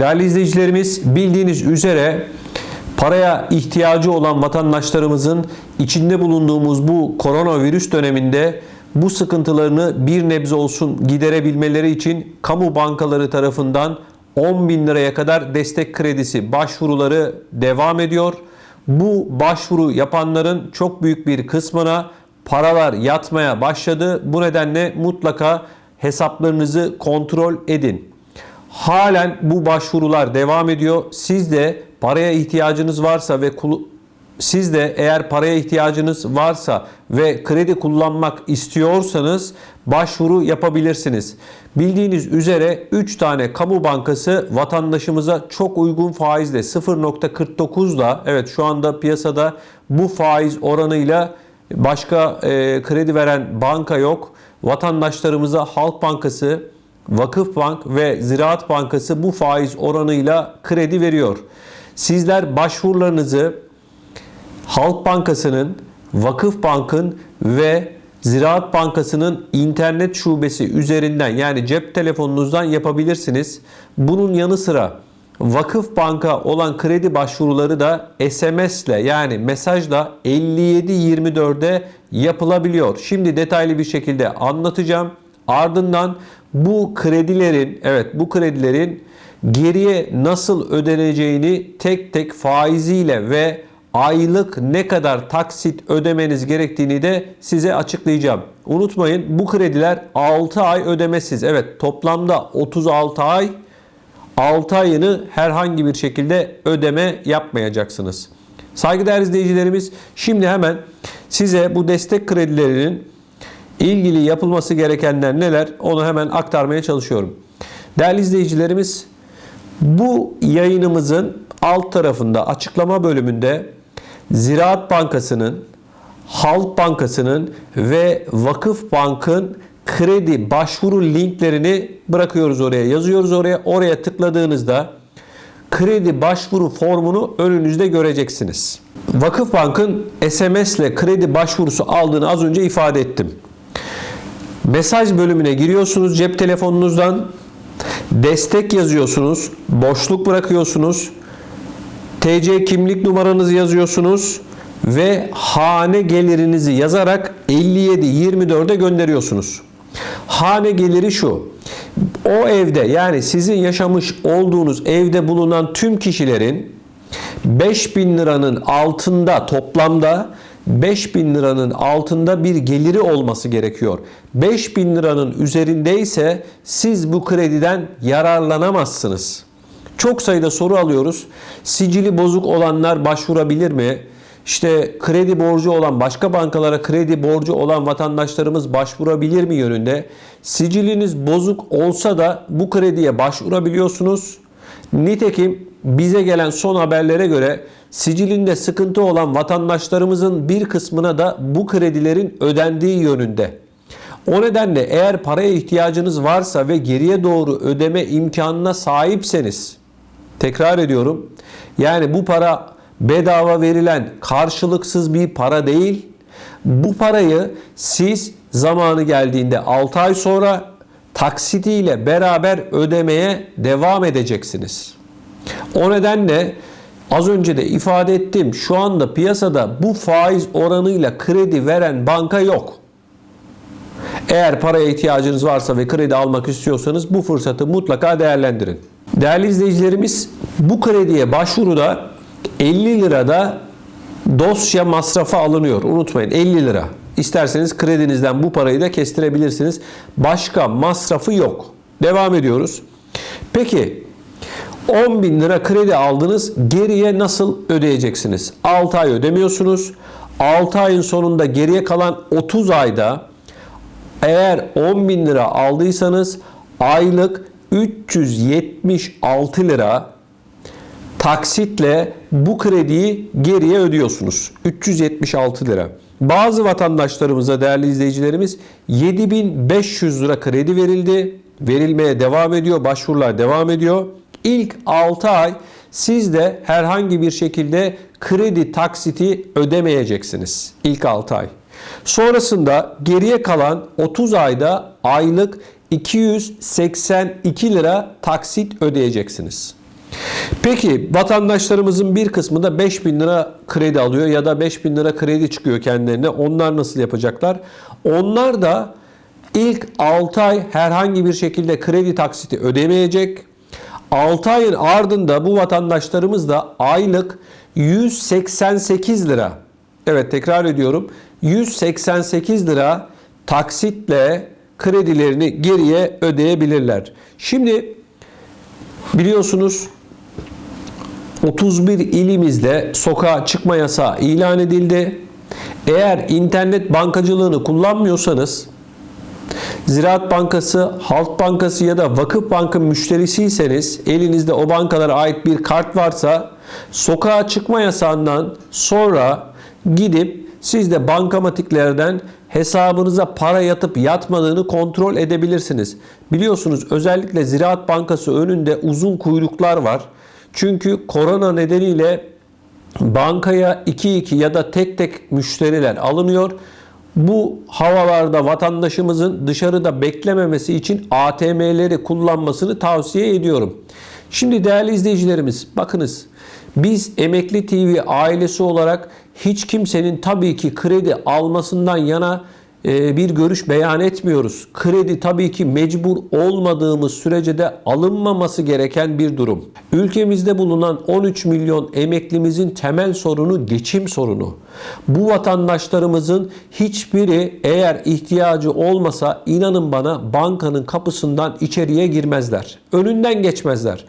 Değerli izleyicilerimiz bildiğiniz üzere paraya ihtiyacı olan vatandaşlarımızın içinde bulunduğumuz bu koronavirüs döneminde bu sıkıntılarını bir nebze olsun giderebilmeleri için kamu bankaları tarafından 10 bin liraya kadar destek kredisi başvuruları devam ediyor. Bu başvuru yapanların çok büyük bir kısmına paralar yatmaya başladı. Bu nedenle mutlaka hesaplarınızı kontrol edin. Halen bu başvurular devam ediyor. Siz de paraya ihtiyacınız varsa ve siz de eğer paraya ihtiyacınız varsa ve kredi kullanmak istiyorsanız başvuru yapabilirsiniz. Bildiğiniz üzere 3 tane kamu bankası vatandaşımıza çok uygun faizle 0.49'da evet şu anda piyasada bu faiz oranıyla başka e, kredi veren banka yok. Vatandaşlarımıza Halk Bankası, Vakıfbank ve Ziraat Bankası bu faiz oranıyla kredi veriyor. Sizler başvurularınızı Halk Bankası'nın, Vakıf Bank'ın ve Ziraat Bankası'nın internet şubesi üzerinden yani cep telefonunuzdan yapabilirsiniz. Bunun yanı sıra Vakıf Bank'a olan kredi başvuruları da SMS ile yani mesajla 5724'e yapılabiliyor. Şimdi detaylı bir şekilde anlatacağım. Ardından bu kredilerin evet bu kredilerin geriye nasıl ödeneceğini tek tek faiziyle ve aylık ne kadar taksit ödemeniz gerektiğini de size açıklayacağım. Unutmayın bu krediler 6 ay ödemesiz. Evet toplamda 36 ay 6 ayını herhangi bir şekilde ödeme yapmayacaksınız. Saygıdeğer izleyicilerimiz şimdi hemen size bu destek kredilerinin ilgili yapılması gerekenler neler onu hemen aktarmaya çalışıyorum. Değerli izleyicilerimiz bu yayınımızın alt tarafında açıklama bölümünde Ziraat Bankası'nın, Halk Bankası'nın ve Vakıf Bank'ın kredi başvuru linklerini bırakıyoruz oraya. Yazıyoruz oraya. Oraya tıkladığınızda kredi başvuru formunu önünüzde göreceksiniz. Vakıf Bank'ın SMS ile kredi başvurusu aldığını az önce ifade ettim. Mesaj bölümüne giriyorsunuz cep telefonunuzdan. Destek yazıyorsunuz. Boşluk bırakıyorsunuz. TC kimlik numaranızı yazıyorsunuz ve hane gelirinizi yazarak 5724'e gönderiyorsunuz. Hane geliri şu. O evde yani sizin yaşamış olduğunuz evde bulunan tüm kişilerin 5000 liranın altında toplamda 5000 liranın altında bir geliri olması gerekiyor. 5000 liranın üzerindeyse siz bu krediden yararlanamazsınız. Çok sayıda soru alıyoruz. Sicili bozuk olanlar başvurabilir mi? İşte kredi borcu olan başka bankalara kredi borcu olan vatandaşlarımız başvurabilir mi yönünde? Siciliniz bozuk olsa da bu krediye başvurabiliyorsunuz. Nitekim bize gelen son haberlere göre sicilinde sıkıntı olan vatandaşlarımızın bir kısmına da bu kredilerin ödendiği yönünde. O nedenle eğer paraya ihtiyacınız varsa ve geriye doğru ödeme imkanına sahipseniz tekrar ediyorum. Yani bu para bedava verilen karşılıksız bir para değil. Bu parayı siz zamanı geldiğinde 6 ay sonra taksitiyle beraber ödemeye devam edeceksiniz. O nedenle az önce de ifade ettim. Şu anda piyasada bu faiz oranıyla kredi veren banka yok. Eğer paraya ihtiyacınız varsa ve kredi almak istiyorsanız bu fırsatı mutlaka değerlendirin. Değerli izleyicilerimiz bu krediye başvuruda 50 lirada dosya masrafı alınıyor. Unutmayın 50 lira. İsterseniz kredinizden bu parayı da kestirebilirsiniz. Başka masrafı yok. Devam ediyoruz. Peki 10 bin lira kredi aldınız. Geriye nasıl ödeyeceksiniz? 6 ay ödemiyorsunuz. 6 ayın sonunda geriye kalan 30 ayda eğer 10 bin lira aldıysanız aylık 376 lira taksitle bu krediyi geriye ödüyorsunuz. 376 lira. Bazı vatandaşlarımıza değerli izleyicilerimiz 7500 lira kredi verildi. Verilmeye devam ediyor. Başvurular devam ediyor. İlk 6 ay siz de herhangi bir şekilde kredi taksiti ödemeyeceksiniz. İlk 6 ay. Sonrasında geriye kalan 30 ayda aylık 282 lira taksit ödeyeceksiniz. Peki vatandaşlarımızın bir kısmı da 5 bin lira kredi alıyor ya da 5 bin lira kredi çıkıyor kendilerine. Onlar nasıl yapacaklar? Onlar da ilk 6 ay herhangi bir şekilde kredi taksiti ödemeyecek. 6 ayın ardında bu vatandaşlarımız da aylık 188 lira. Evet tekrar ediyorum. 188 lira taksitle kredilerini geriye ödeyebilirler. Şimdi biliyorsunuz 31 ilimizde sokağa çıkma yasağı ilan edildi. Eğer internet bankacılığını kullanmıyorsanız Ziraat Bankası, Halk Bankası ya da Vakıf Bank'ın müşterisiyseniz elinizde o bankalara ait bir kart varsa sokağa çıkma yasağından sonra gidip siz de bankamatiklerden hesabınıza para yatıp yatmadığını kontrol edebilirsiniz. Biliyorsunuz özellikle Ziraat Bankası önünde uzun kuyruklar var. Çünkü korona nedeniyle bankaya 2-2 ya da tek tek müşteriler alınıyor. Bu havalarda vatandaşımızın dışarıda beklememesi için ATM'leri kullanmasını tavsiye ediyorum. Şimdi değerli izleyicilerimiz bakınız biz Emekli TV ailesi olarak hiç kimsenin tabii ki kredi almasından yana bir görüş beyan etmiyoruz. Kredi tabii ki mecbur olmadığımız sürece de alınmaması gereken bir durum. Ülkemizde bulunan 13 milyon emeklimizin temel sorunu geçim sorunu. Bu vatandaşlarımızın hiçbiri eğer ihtiyacı olmasa inanın bana bankanın kapısından içeriye girmezler. Önünden geçmezler.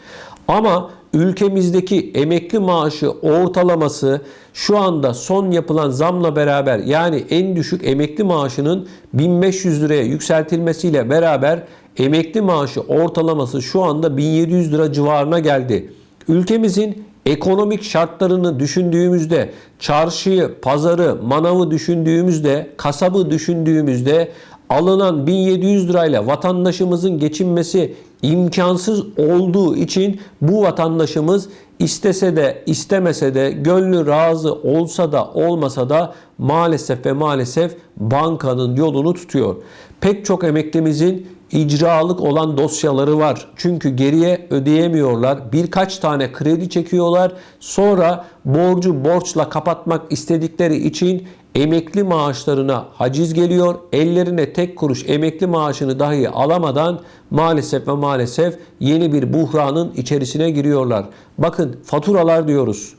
Ama ülkemizdeki emekli maaşı ortalaması şu anda son yapılan zamla beraber yani en düşük emekli maaşının 1500 liraya yükseltilmesiyle beraber emekli maaşı ortalaması şu anda 1700 lira civarına geldi. Ülkemizin ekonomik şartlarını düşündüğümüzde, çarşıyı, pazarı, manavı düşündüğümüzde, kasabı düşündüğümüzde alınan 1700 lirayla vatandaşımızın geçinmesi imkansız olduğu için bu vatandaşımız istese de istemese de gönlü razı olsa da olmasa da maalesef ve maalesef bankanın yolunu tutuyor. Pek çok emeklimizin icralık olan dosyaları var. Çünkü geriye ödeyemiyorlar. Birkaç tane kredi çekiyorlar. Sonra borcu borçla kapatmak istedikleri için emekli maaşlarına haciz geliyor. Ellerine tek kuruş emekli maaşını dahi alamadan maalesef ve maalesef yeni bir buhranın içerisine giriyorlar. Bakın faturalar diyoruz.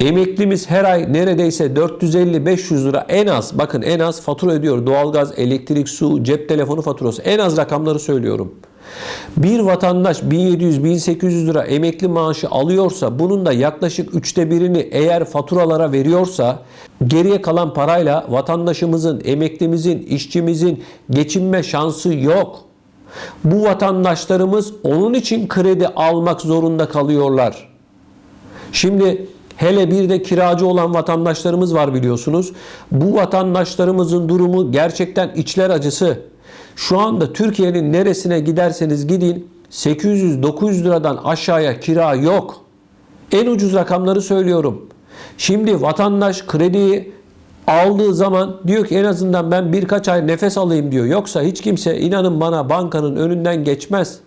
Emeklimiz her ay neredeyse 450-500 lira en az bakın en az fatura ödüyor. Doğalgaz, elektrik, su, cep telefonu faturası. En az rakamları söylüyorum. Bir vatandaş 1700-1800 lira emekli maaşı alıyorsa bunun da yaklaşık üçte birini eğer faturalara veriyorsa geriye kalan parayla vatandaşımızın, emeklimizin, işçimizin geçinme şansı yok. Bu vatandaşlarımız onun için kredi almak zorunda kalıyorlar. Şimdi hele bir de kiracı olan vatandaşlarımız var biliyorsunuz. Bu vatandaşlarımızın durumu gerçekten içler acısı. Şu anda Türkiye'nin neresine giderseniz gidin 800-900 liradan aşağıya kira yok. En ucuz rakamları söylüyorum. Şimdi vatandaş krediyi aldığı zaman diyor ki en azından ben birkaç ay nefes alayım diyor. Yoksa hiç kimse inanın bana bankanın önünden geçmez.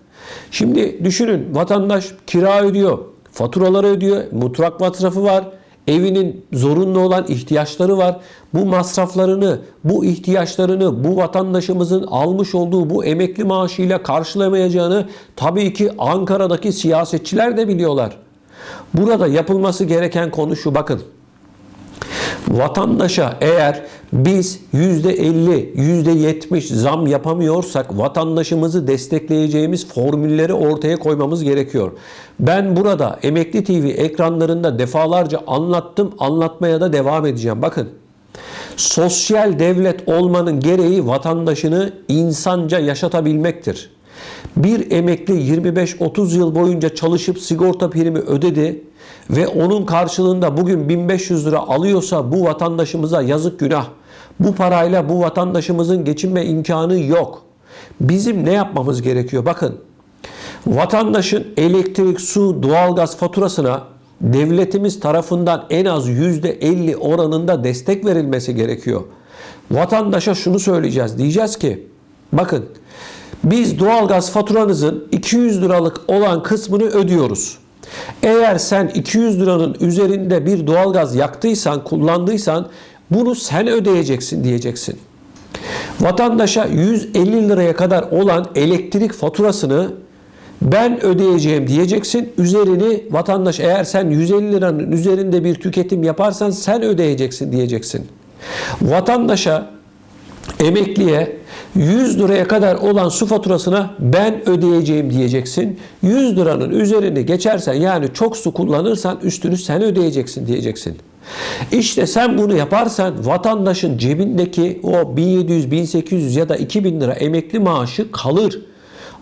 Şimdi düşünün vatandaş kira ödüyor, faturaları ödüyor, mutfak masrafı var, evinin zorunlu olan ihtiyaçları var. Bu masraflarını, bu ihtiyaçlarını bu vatandaşımızın almış olduğu bu emekli maaşıyla karşılamayacağını tabii ki Ankara'daki siyasetçiler de biliyorlar. Burada yapılması gereken konu şu bakın. Vatandaşa eğer biz %50, %70 zam yapamıyorsak vatandaşımızı destekleyeceğimiz formülleri ortaya koymamız gerekiyor. Ben burada Emekli TV ekranlarında defalarca anlattım, anlatmaya da devam edeceğim. Bakın sosyal devlet olmanın gereği vatandaşını insanca yaşatabilmektir. Bir emekli 25-30 yıl boyunca çalışıp sigorta primi ödedi ve onun karşılığında bugün 1500 lira alıyorsa bu vatandaşımıza yazık günah. Bu parayla bu vatandaşımızın geçinme imkanı yok. Bizim ne yapmamız gerekiyor? Bakın vatandaşın elektrik, su, doğalgaz faturasına devletimiz tarafından en az %50 oranında destek verilmesi gerekiyor. Vatandaşa şunu söyleyeceğiz. Diyeceğiz ki bakın biz doğalgaz faturanızın 200 liralık olan kısmını ödüyoruz. Eğer sen 200 liranın üzerinde bir doğalgaz yaktıysan, kullandıysan bunu sen ödeyeceksin diyeceksin. Vatandaşa 150 liraya kadar olan elektrik faturasını ben ödeyeceğim diyeceksin. Üzerini vatandaş eğer sen 150 liranın üzerinde bir tüketim yaparsan sen ödeyeceksin diyeceksin. Vatandaşa emekliye 100 liraya kadar olan su faturasına ben ödeyeceğim diyeceksin. 100 liranın üzerini geçersen yani çok su kullanırsan üstünü sen ödeyeceksin diyeceksin. İşte sen bunu yaparsan vatandaşın cebindeki o 1700, 1800 ya da 2000 lira emekli maaşı kalır.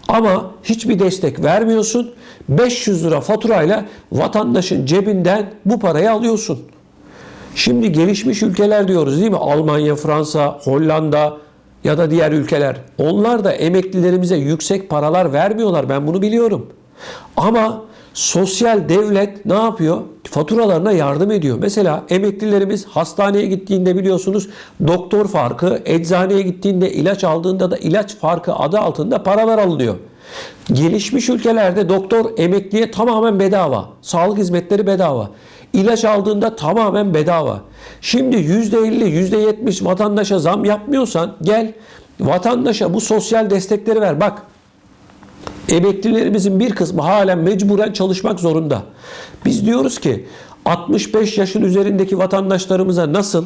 Ama hiçbir destek vermiyorsun. 500 lira faturayla vatandaşın cebinden bu parayı alıyorsun. Şimdi gelişmiş ülkeler diyoruz değil mi? Almanya, Fransa, Hollanda ya da diğer ülkeler. Onlar da emeklilerimize yüksek paralar vermiyorlar. Ben bunu biliyorum. Ama sosyal devlet ne yapıyor? Faturalarına yardım ediyor. Mesela emeklilerimiz hastaneye gittiğinde biliyorsunuz doktor farkı, eczaneye gittiğinde ilaç aldığında da ilaç farkı adı altında paralar alınıyor. Gelişmiş ülkelerde doktor emekliye tamamen bedava. Sağlık hizmetleri bedava. İlaç aldığında tamamen bedava. Şimdi %50, %70 vatandaşa zam yapmıyorsan gel vatandaşa bu sosyal destekleri ver. Bak emeklilerimizin bir kısmı halen mecburen çalışmak zorunda. Biz diyoruz ki 65 yaşın üzerindeki vatandaşlarımıza nasıl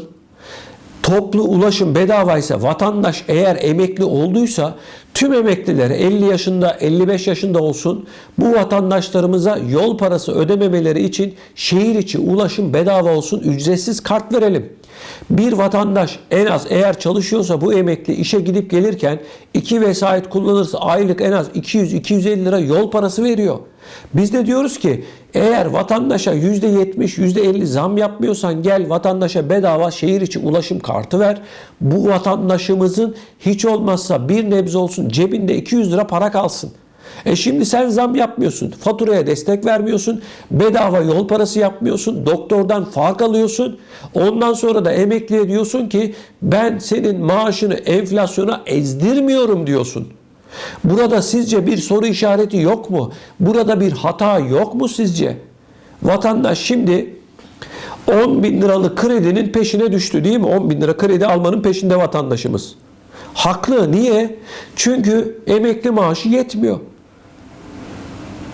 toplu ulaşım bedavaysa vatandaş eğer emekli olduysa tüm emeklilere 50 yaşında 55 yaşında olsun bu vatandaşlarımıza yol parası ödememeleri için şehir içi ulaşım bedava olsun ücretsiz kart verelim. Bir vatandaş en az eğer çalışıyorsa bu emekli işe gidip gelirken iki vesait kullanırsa aylık en az 200-250 lira yol parası veriyor. Biz de diyoruz ki eğer vatandaşa %70, %50 zam yapmıyorsan gel vatandaşa bedava şehir içi ulaşım kartı ver. Bu vatandaşımızın hiç olmazsa bir nebze olsun cebinde 200 lira para kalsın. E şimdi sen zam yapmıyorsun, faturaya destek vermiyorsun, bedava yol parası yapmıyorsun, doktordan fark alıyorsun. Ondan sonra da emekliye diyorsun ki ben senin maaşını enflasyona ezdirmiyorum diyorsun. Burada sizce bir soru işareti yok mu? Burada bir hata yok mu sizce? Vatandaş şimdi 10 bin liralık kredinin peşine düştü değil mi? 10 bin lira kredi almanın peşinde vatandaşımız. Haklı. Niye? Çünkü emekli maaşı yetmiyor.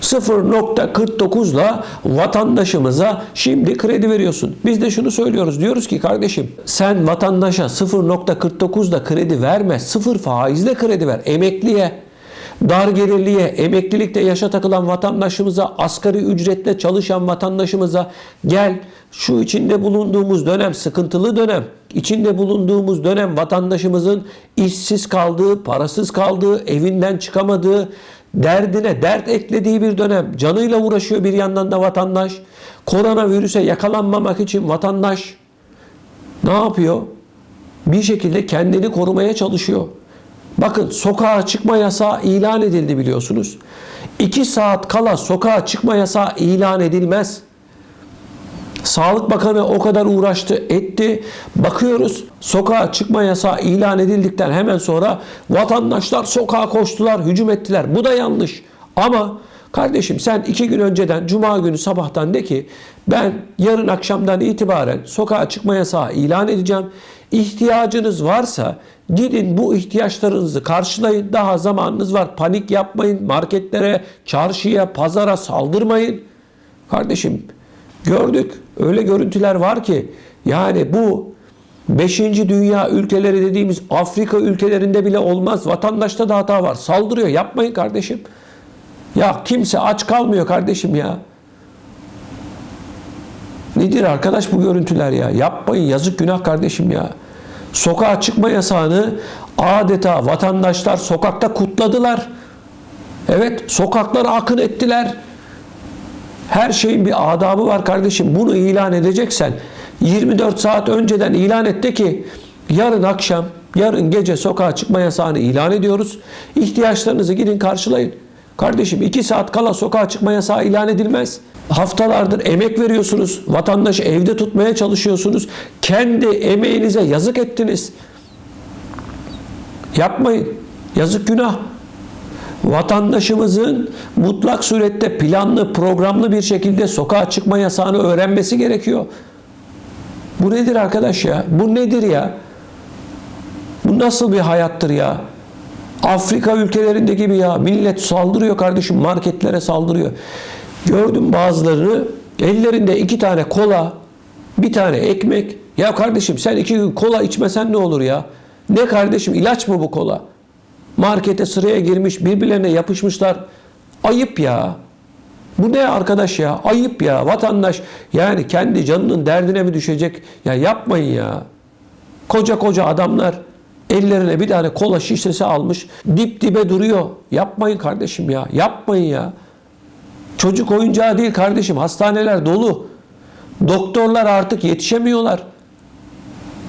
0.49 ile vatandaşımıza şimdi kredi veriyorsun. Biz de şunu söylüyoruz. Diyoruz ki kardeşim sen vatandaşa 0.49 da kredi verme. Sıfır faizle kredi ver. Emekliye, dar gelirliye, emeklilikte yaşa takılan vatandaşımıza, asgari ücretle çalışan vatandaşımıza gel şu içinde bulunduğumuz dönem sıkıntılı dönem. İçinde bulunduğumuz dönem vatandaşımızın işsiz kaldığı, parasız kaldığı, evinden çıkamadığı, derdine dert eklediği bir dönem. Canıyla uğraşıyor bir yandan da vatandaş. Koronavirüse yakalanmamak için vatandaş ne yapıyor? Bir şekilde kendini korumaya çalışıyor. Bakın sokağa çıkma yasağı ilan edildi biliyorsunuz. 2 saat kala sokağa çıkma yasağı ilan edilmez. Sağlık Bakanı o kadar uğraştı, etti. Bakıyoruz sokağa çıkma yasağı ilan edildikten hemen sonra vatandaşlar sokağa koştular, hücum ettiler. Bu da yanlış. Ama kardeşim sen iki gün önceden cuma günü sabahtan de ki ben yarın akşamdan itibaren sokağa çıkma yasağı ilan edeceğim. İhtiyacınız varsa gidin bu ihtiyaçlarınızı karşılayın. Daha zamanınız var. Panik yapmayın. Marketlere, çarşıya, pazara saldırmayın. Kardeşim Gördük. Öyle görüntüler var ki yani bu 5. dünya ülkeleri dediğimiz Afrika ülkelerinde bile olmaz. Vatandaşta da hata var. Saldırıyor. Yapmayın kardeşim. Ya kimse aç kalmıyor kardeşim ya. Nedir arkadaş bu görüntüler ya? Yapmayın yazık günah kardeşim ya. Sokağa çıkma yasağını adeta vatandaşlar sokakta kutladılar. Evet sokaklara akın ettiler. Her şeyin bir adabı var kardeşim. Bunu ilan edeceksen 24 saat önceden ilan etti ki yarın akşam, yarın gece sokağa çıkma yasağını ilan ediyoruz. İhtiyaçlarınızı gidin karşılayın. Kardeşim 2 saat kala sokağa çıkma yasağı ilan edilmez. Haftalardır emek veriyorsunuz. Vatandaşı evde tutmaya çalışıyorsunuz. Kendi emeğinize yazık ettiniz. Yapmayın. Yazık günah. Vatandaşımızın mutlak surette planlı, programlı bir şekilde sokağa çıkma yasağını öğrenmesi gerekiyor. Bu nedir arkadaş ya? Bu nedir ya? Bu nasıl bir hayattır ya? Afrika ülkelerinde gibi ya. Millet saldırıyor kardeşim. Marketlere saldırıyor. Gördüm bazılarını ellerinde iki tane kola, bir tane ekmek. Ya kardeşim sen iki gün kola içmesen ne olur ya? Ne kardeşim ilaç mı bu kola? Markete sıraya girmiş birbirlerine yapışmışlar. Ayıp ya. Bu ne arkadaş ya? Ayıp ya. Vatandaş yani kendi canının derdine mi düşecek? Ya yapmayın ya. Koca koca adamlar ellerine bir tane kola şişesi almış. Dip dibe duruyor. Yapmayın kardeşim ya. Yapmayın ya. Çocuk oyuncağı değil kardeşim. Hastaneler dolu. Doktorlar artık yetişemiyorlar.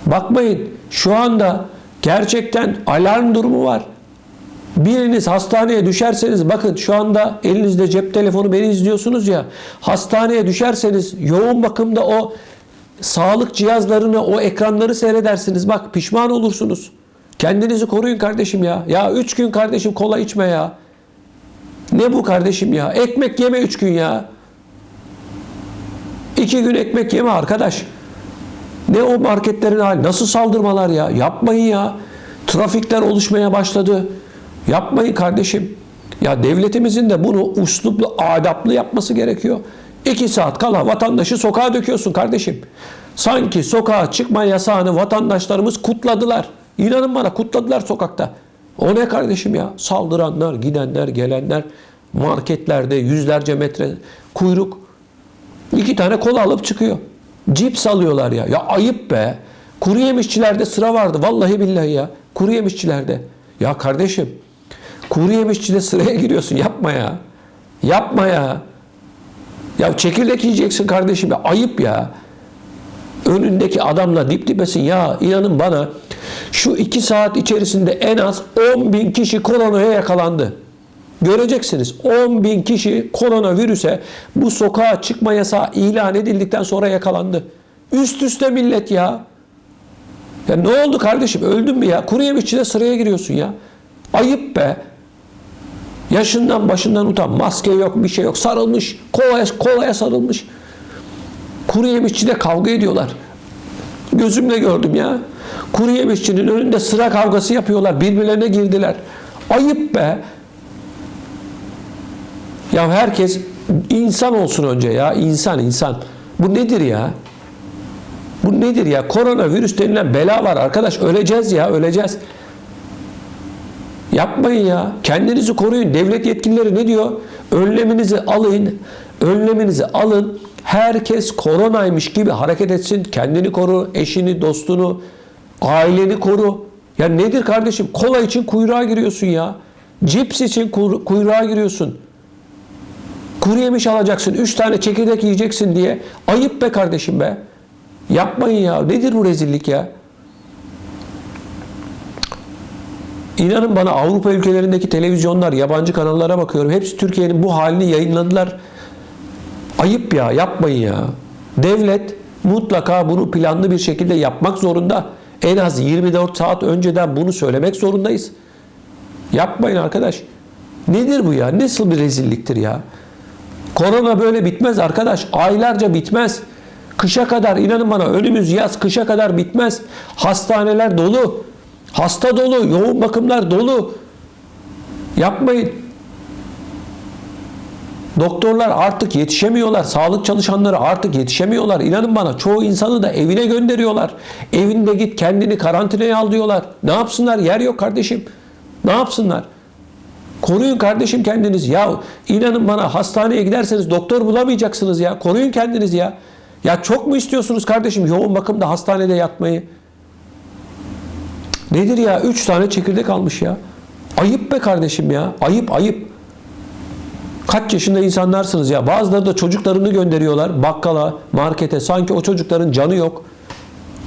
Bakmayın şu anda gerçekten alarm durumu var. Biriniz hastaneye düşerseniz bakın şu anda elinizde cep telefonu beni izliyorsunuz ya hastaneye düşerseniz yoğun bakımda o sağlık cihazlarını o ekranları seyredersiniz bak pişman olursunuz. Kendinizi koruyun kardeşim ya. Ya üç gün kardeşim kola içme ya. Ne bu kardeşim ya? Ekmek yeme üç gün ya. İki gün ekmek yeme arkadaş. Ne o marketlerin hali? Nasıl saldırmalar ya? Yapmayın ya. Trafikler oluşmaya başladı. Yapmayın kardeşim. Ya devletimizin de bunu usluplu, adaplı yapması gerekiyor. İki saat kala vatandaşı sokağa döküyorsun kardeşim. Sanki sokağa çıkma yasağını vatandaşlarımız kutladılar. İnanın bana kutladılar sokakta. O ne kardeşim ya? Saldıranlar, gidenler, gelenler, marketlerde yüzlerce metre kuyruk. İki tane kola alıp çıkıyor. Cips alıyorlar ya. Ya ayıp be. Kuru yemişçilerde sıra vardı. Vallahi billahi ya. Kuru yemişçilerde. Ya kardeşim kuru yemişçide sıraya giriyorsun. Yapma ya. Yapma ya. Ya çekirdek yiyeceksin kardeşim ya. Ayıp ya. Önündeki adamla dip dibesin. Ya inanın bana şu iki saat içerisinde en az 10 bin kişi koronaya yakalandı. Göreceksiniz 10 bin kişi koronavirüse bu sokağa çıkma yasağı ilan edildikten sonra yakalandı. Üst üste millet ya. Ya ne oldu kardeşim öldün mü ya? Kuru yemişçide sıraya giriyorsun ya. Ayıp be. Yaşından başından utan. Maske yok bir şey yok. Sarılmış. Kolaya, kolaya sarılmış. Kuru yemişçide kavga ediyorlar. Gözümle gördüm ya. Kuru yemişçinin önünde sıra kavgası yapıyorlar. Birbirlerine girdiler. Ayıp be. Ya herkes insan olsun önce ya. İnsan insan. Bu nedir ya? Bu nedir ya? Koronavirüs denilen bela var arkadaş. Öleceğiz ya öleceğiz. Yapmayın ya. Kendinizi koruyun. Devlet yetkilileri ne diyor? Önleminizi alın. Önleminizi alın. Herkes koronaymış gibi hareket etsin. Kendini koru, eşini, dostunu, aileni koru. Ya nedir kardeşim? Kola için kuyruğa giriyorsun ya. Cips için kuyruğa giriyorsun. Kuru yemiş alacaksın. Üç tane çekirdek yiyeceksin diye. Ayıp be kardeşim be. Yapmayın ya. Nedir bu rezillik ya? İnanın bana Avrupa ülkelerindeki televizyonlar, yabancı kanallara bakıyorum. Hepsi Türkiye'nin bu halini yayınladılar. Ayıp ya, yapmayın ya. Devlet mutlaka bunu planlı bir şekilde yapmak zorunda. En az 24 saat önceden bunu söylemek zorundayız. Yapmayın arkadaş. Nedir bu ya? Nasıl bir rezilliktir ya? Korona böyle bitmez arkadaş. Aylarca bitmez. Kışa kadar inanın bana önümüz yaz kışa kadar bitmez. Hastaneler dolu. Hasta dolu, yoğun bakımlar dolu. Yapmayın. Doktorlar artık yetişemiyorlar. Sağlık çalışanları artık yetişemiyorlar. İnanın bana çoğu insanı da evine gönderiyorlar. Evinde git kendini karantinaya al diyorlar. Ne yapsınlar? Yer yok kardeşim. Ne yapsınlar? Koruyun kardeşim kendiniz. Ya inanın bana hastaneye giderseniz doktor bulamayacaksınız ya. Koruyun kendiniz ya. Ya çok mu istiyorsunuz kardeşim yoğun bakımda hastanede yatmayı? Nedir ya? Üç tane çekirdek almış ya. Ayıp be kardeşim ya. Ayıp ayıp. Kaç yaşında insanlarsınız ya. Bazıları da çocuklarını gönderiyorlar bakkala, markete. Sanki o çocukların canı yok.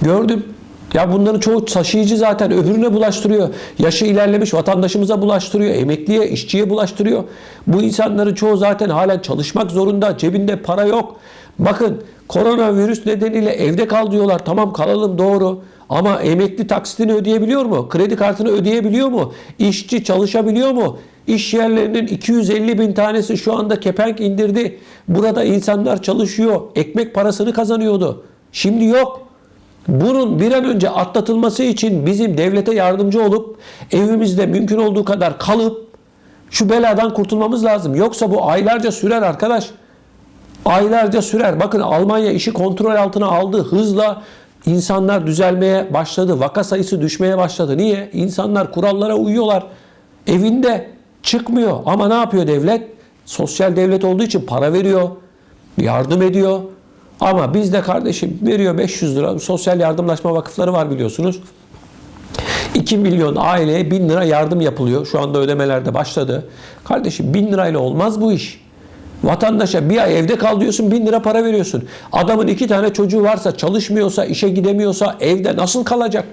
Gördüm. Ya bunların çoğu taşıyıcı zaten öbürüne bulaştırıyor. Yaşı ilerlemiş vatandaşımıza bulaştırıyor. Emekliye, işçiye bulaştırıyor. Bu insanların çoğu zaten halen çalışmak zorunda. Cebinde para yok. Bakın koronavirüs nedeniyle evde kal diyorlar. Tamam kalalım doğru. Ama emekli taksitini ödeyebiliyor mu? Kredi kartını ödeyebiliyor mu? İşçi çalışabiliyor mu? İş yerlerinin 250 bin tanesi şu anda kepenk indirdi. Burada insanlar çalışıyor. Ekmek parasını kazanıyordu. Şimdi yok. Bunun bir an önce atlatılması için bizim devlete yardımcı olup evimizde mümkün olduğu kadar kalıp şu beladan kurtulmamız lazım. Yoksa bu aylarca sürer arkadaş. Aylarca sürer. Bakın Almanya işi kontrol altına aldı. Hızla insanlar düzelmeye başladı. Vaka sayısı düşmeye başladı. Niye? İnsanlar kurallara uyuyorlar. Evinde çıkmıyor. Ama ne yapıyor devlet? Sosyal devlet olduğu için para veriyor. Yardım ediyor. Ama bizde kardeşim veriyor 500 lira. Sosyal yardımlaşma vakıfları var biliyorsunuz. 2 milyon aileye 1000 lira yardım yapılıyor. Şu anda ödemeler de başladı. Kardeşim 1000 lirayla olmaz bu iş. Vatandaşa bir ay evde kal diyorsun 1000 lira para veriyorsun. Adamın iki tane çocuğu varsa çalışmıyorsa işe gidemiyorsa evde nasıl kalacak?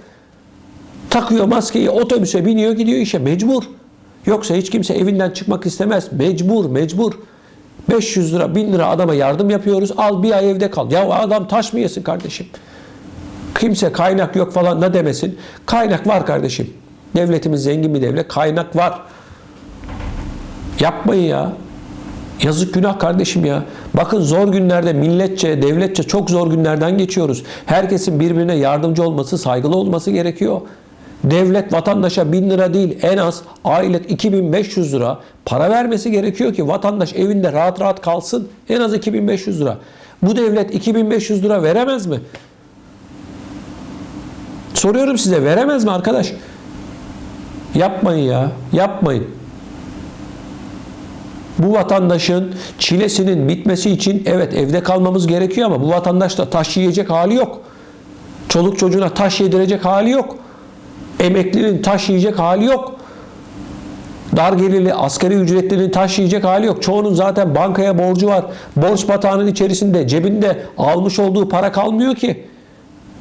Takıyor maskeyi otobüse biniyor gidiyor işe mecbur. Yoksa hiç kimse evinden çıkmak istemez. Mecbur mecbur. 500 lira 1000 lira adama yardım yapıyoruz. Al bir ay evde kal. Ya adam taş mı yesin kardeşim? Kimse kaynak yok falan ne demesin. Kaynak var kardeşim. Devletimiz zengin bir devlet. Kaynak var. Yapmayın ya. Yazık günah kardeşim ya. Bakın zor günlerde milletçe, devletçe çok zor günlerden geçiyoruz. Herkesin birbirine yardımcı olması, saygılı olması gerekiyor. Devlet vatandaşa 1000 lira değil en az aylık 2500 lira para vermesi gerekiyor ki vatandaş evinde rahat rahat kalsın. En az 2500 lira. Bu devlet 2500 lira veremez mi? Soruyorum size veremez mi arkadaş? Yapmayın ya. Yapmayın. Bu vatandaşın çilesinin bitmesi için evet evde kalmamız gerekiyor ama bu vatandaş da taş yiyecek hali yok. Çoluk çocuğuna taş yedirecek hali yok. Emeklinin taş yiyecek hali yok. Dar gelirli asgari ücretlinin taş yiyecek hali yok. Çoğunun zaten bankaya borcu var. Borç batağının içerisinde cebinde almış olduğu para kalmıyor ki.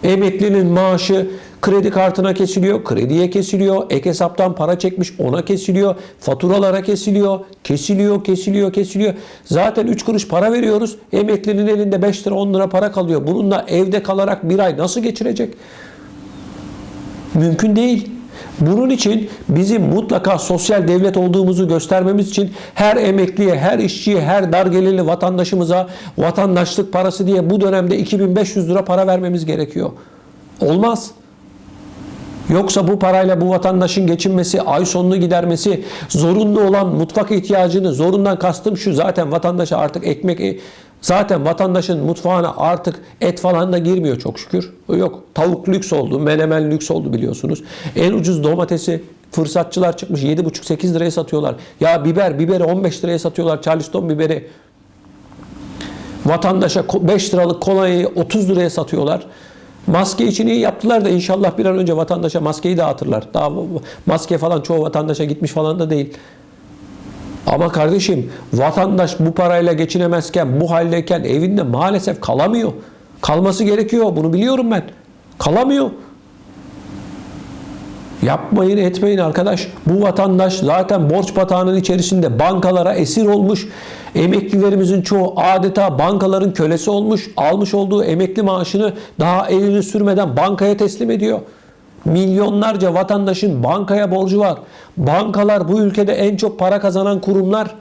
Emeklinin maaşı kredi kartına kesiliyor, krediye kesiliyor, ek hesaptan para çekmiş ona kesiliyor, faturalara kesiliyor, kesiliyor, kesiliyor, kesiliyor. Zaten 3 kuruş para veriyoruz. Emeklinin elinde 5 lira 10 lira para kalıyor. Bununla evde kalarak bir ay nasıl geçirecek? Mümkün değil. Bunun için bizim mutlaka sosyal devlet olduğumuzu göstermemiz için her emekliye, her işçiye, her dar gelirli vatandaşımıza vatandaşlık parası diye bu dönemde 2500 lira para vermemiz gerekiyor. Olmaz. Yoksa bu parayla bu vatandaşın geçinmesi, ay sonunu gidermesi, zorunlu olan mutfak ihtiyacını, zorundan kastım şu zaten vatandaşa artık ekmek, zaten vatandaşın mutfağına artık et falan da girmiyor çok şükür. Yok tavuk lüks oldu, menemen lüks oldu biliyorsunuz. En ucuz domatesi fırsatçılar çıkmış 7,5-8 liraya satıyorlar. Ya biber, biberi 15 liraya satıyorlar Charleston biberi. Vatandaşa 5 liralık kolayı 30 liraya satıyorlar. Maske için iyi yaptılar da inşallah bir an önce vatandaşa maskeyi dağıtırlar. Daha maske falan çoğu vatandaşa gitmiş falan da değil. Ama kardeşim vatandaş bu parayla geçinemezken, bu haldeyken evinde maalesef kalamıyor. Kalması gerekiyor. Bunu biliyorum ben. Kalamıyor. Yapmayın etmeyin arkadaş. Bu vatandaş zaten borç batağının içerisinde bankalara esir olmuş. Emeklilerimizin çoğu adeta bankaların kölesi olmuş. Almış olduğu emekli maaşını daha elini sürmeden bankaya teslim ediyor. Milyonlarca vatandaşın bankaya borcu var. Bankalar bu ülkede en çok para kazanan kurumlar.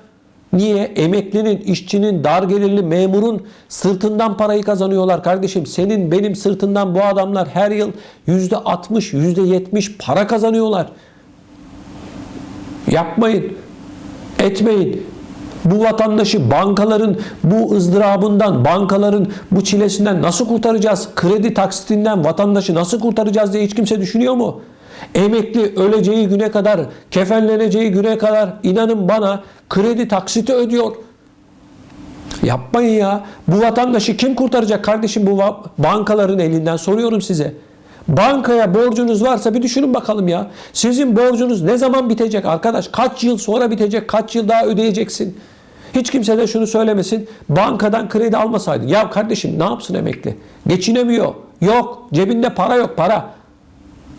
Niye? Emeklinin, işçinin, dar gelirli memurun sırtından parayı kazanıyorlar kardeşim. Senin, benim sırtından bu adamlar her yıl yüzde 60, yüzde 70 para kazanıyorlar. Yapmayın. Etmeyin. Bu vatandaşı bankaların bu ızdırabından, bankaların bu çilesinden nasıl kurtaracağız? Kredi taksitinden vatandaşı nasıl kurtaracağız diye hiç kimse düşünüyor mu? Emekli öleceği güne kadar, kefenleneceği güne kadar inanın bana kredi taksiti ödüyor. Yapmayın ya. Bu vatandaşı kim kurtaracak kardeşim bu bankaların elinden soruyorum size. Bankaya borcunuz varsa bir düşünün bakalım ya. Sizin borcunuz ne zaman bitecek arkadaş? Kaç yıl sonra bitecek? Kaç yıl daha ödeyeceksin? Hiç kimse de şunu söylemesin. Bankadan kredi almasaydın. Ya kardeşim ne yapsın emekli? Geçinemiyor. Yok. Cebinde para yok para.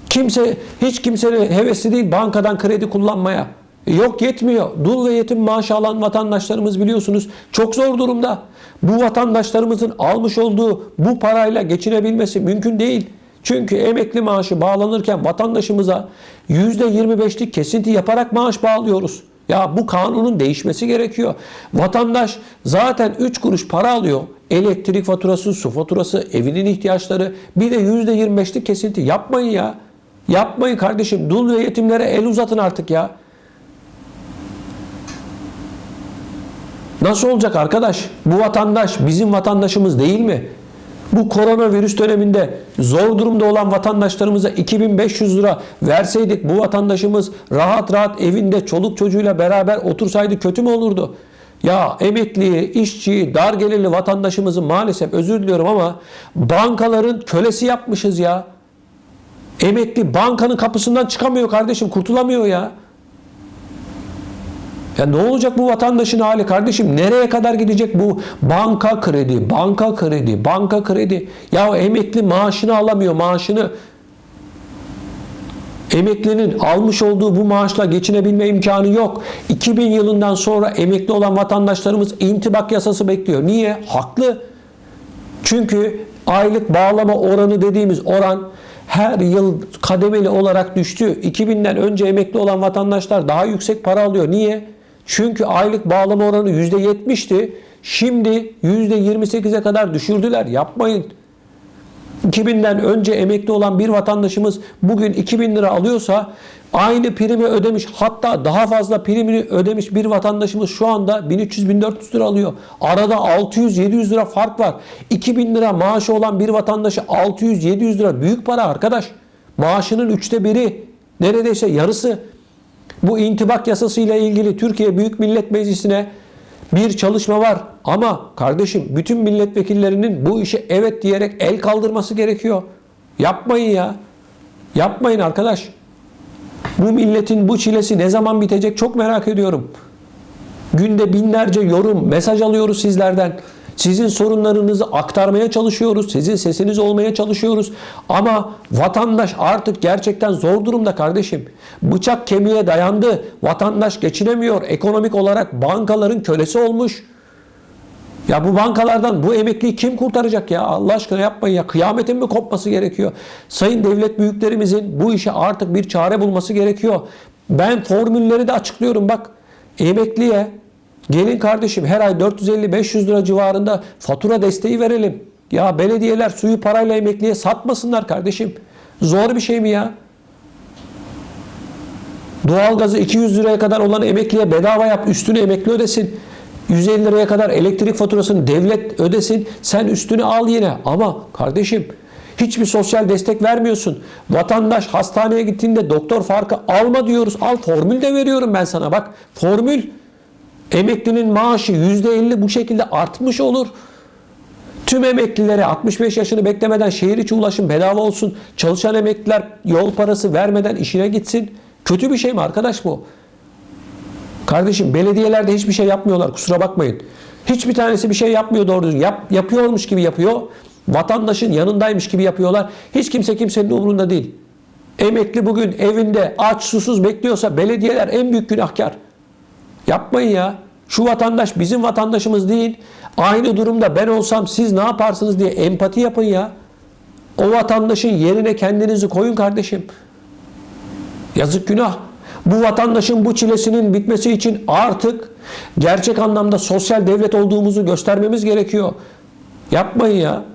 Kimse hiç kimsenin hevesli değil bankadan kredi kullanmaya. Yok yetmiyor. Dul ve yetim maaşı alan vatandaşlarımız biliyorsunuz çok zor durumda. Bu vatandaşlarımızın almış olduğu bu parayla geçinebilmesi mümkün değil. Çünkü emekli maaşı bağlanırken vatandaşımıza %25'lik kesinti yaparak maaş bağlıyoruz. Ya bu kanunun değişmesi gerekiyor. Vatandaş zaten 3 kuruş para alıyor. Elektrik faturası, su faturası, evinin ihtiyaçları bir de %25'lik kesinti. Yapmayın ya. Yapmayın kardeşim. Dul ve yetimlere el uzatın artık ya. Nasıl olacak arkadaş? Bu vatandaş bizim vatandaşımız değil mi? Bu koronavirüs döneminde zor durumda olan vatandaşlarımıza 2500 lira verseydik bu vatandaşımız rahat rahat evinde çoluk çocuğuyla beraber otursaydı kötü mü olurdu? Ya emekliyi, işçiyi, dar gelirli vatandaşımızı maalesef özür diliyorum ama bankaların kölesi yapmışız ya. Emekli bankanın kapısından çıkamıyor kardeşim, kurtulamıyor ya. Ya ne olacak bu vatandaşın hali kardeşim? Nereye kadar gidecek bu banka kredi, banka kredi, banka kredi? Ya emekli maaşını alamıyor, maaşını. Emeklinin almış olduğu bu maaşla geçinebilme imkanı yok. 2000 yılından sonra emekli olan vatandaşlarımız intibak yasası bekliyor. Niye? Haklı. Çünkü aylık bağlama oranı dediğimiz oran her yıl kademeli olarak düştü. 2000'den önce emekli olan vatandaşlar daha yüksek para alıyor. Niye? Çünkü aylık bağlama oranı %70'ti. Şimdi %28'e kadar düşürdüler. Yapmayın. 2000'den önce emekli olan bir vatandaşımız bugün 2000 lira alıyorsa aynı primi ödemiş hatta daha fazla primini ödemiş bir vatandaşımız şu anda 1300-1400 lira alıyor. Arada 600-700 lira fark var. 2000 lira maaşı olan bir vatandaşı 600-700 lira büyük para arkadaş. Maaşının üçte biri neredeyse yarısı. Bu intibak yasası ile ilgili Türkiye Büyük Millet Meclisi'ne bir çalışma var. Ama kardeşim bütün milletvekillerinin bu işe evet diyerek el kaldırması gerekiyor. Yapmayın ya. Yapmayın arkadaş. Bu milletin bu çilesi ne zaman bitecek çok merak ediyorum. Günde binlerce yorum, mesaj alıyoruz sizlerden. Sizin sorunlarınızı aktarmaya çalışıyoruz. Sizin sesiniz olmaya çalışıyoruz. Ama vatandaş artık gerçekten zor durumda kardeşim. Bıçak kemiğe dayandı. Vatandaş geçinemiyor. Ekonomik olarak bankaların kölesi olmuş. Ya bu bankalardan bu emekliyi kim kurtaracak ya? Allah aşkına yapmayın ya. Kıyametin mi kopması gerekiyor? Sayın devlet büyüklerimizin bu işe artık bir çare bulması gerekiyor. Ben formülleri de açıklıyorum bak. Emekliye gelin kardeşim her ay 450-500 lira civarında fatura desteği verelim. Ya belediyeler suyu parayla emekliye satmasınlar kardeşim. Zor bir şey mi ya? Doğalgazı 200 liraya kadar olan emekliye bedava yap, üstüne emekli ödesin. 150 liraya kadar elektrik faturasını devlet ödesin. Sen üstünü al yine. Ama kardeşim hiçbir sosyal destek vermiyorsun. Vatandaş hastaneye gittiğinde doktor farkı alma diyoruz. Al formül de veriyorum ben sana. Bak formül emeklinin maaşı %50 bu şekilde artmış olur. Tüm emeklilere 65 yaşını beklemeden şehir içi ulaşım bedava olsun. Çalışan emekliler yol parası vermeden işine gitsin. Kötü bir şey mi arkadaş bu? Kardeşim belediyelerde hiçbir şey yapmıyorlar kusura bakmayın. Hiçbir tanesi bir şey yapmıyor doğru düzgün. Yap, yapıyormuş gibi yapıyor. Vatandaşın yanındaymış gibi yapıyorlar. Hiç kimse kimsenin umurunda değil. Emekli bugün evinde aç susuz bekliyorsa belediyeler en büyük günahkar. Yapmayın ya. Şu vatandaş bizim vatandaşımız değil. Aynı durumda ben olsam siz ne yaparsınız diye empati yapın ya. O vatandaşın yerine kendinizi koyun kardeşim. Yazık günah. Bu vatandaşın bu çilesinin bitmesi için artık gerçek anlamda sosyal devlet olduğumuzu göstermemiz gerekiyor. Yapmayın ya.